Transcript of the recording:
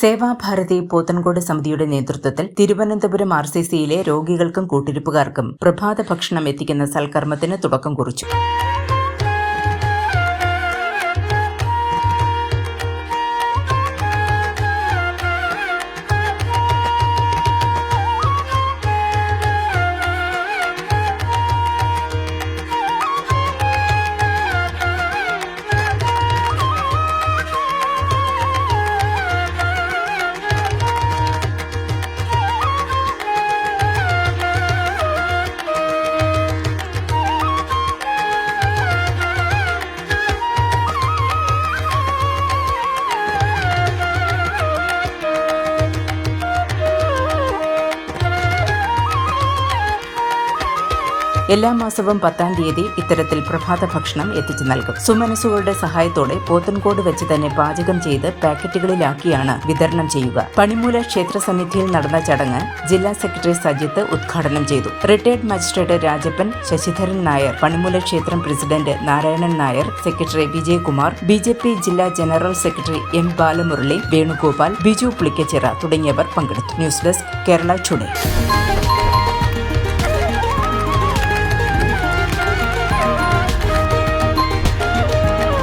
സേവാഭാരതി പോത്തൻകോട് സമിതിയുടെ നേതൃത്വത്തിൽ Thiruvananthapuram R C സിയിലെ രോഗികൾക്കും കൂട്ടിരിപ്പുകാർക്കും പ്രഭാത ഭക്ഷണം എത്തിക്കുന്ന സൽക്കർമ്മത്തിന് തുടക്കം കുറിച്ചു. എല്ലാ മാസവും പത്താം തീയതി ഇത്തരത്തിൽ പ്രഭാത ഭക്ഷണം എത്തിച്ചു നൽകും. സുമനസുകളുടെ സഹായത്തോടെ പോത്തൻകോട് വെച്ച് തന്നെ പാചകം ചെയ്ത് പാക്കറ്റുകളിലാക്കിയാണ് വിതരണം ചെയ്യുക. പണിമൂല ക്ഷേത്ര സന്നിധിയിൽ നടന്ന ചടങ്ങ് ജില്ലാ സെക്രട്ടറി സജിത്ത് ഉദ്ഘാടനം ചെയ്തു. റിട്ടയർഡ് മജിസ്ട്രേറ്റ് രാജപ്പൻ ശശിധരൻ നായർ പണിമൂല ക്ഷേത്രം president Narayanan Nair secretary Vijayakumar B J P ജില്ലാ general secretary M Balamurali Venugopal Biju Pulikkachira തുടങ്ങിയവർ പങ്കെടുത്തു. News desk Kerala today.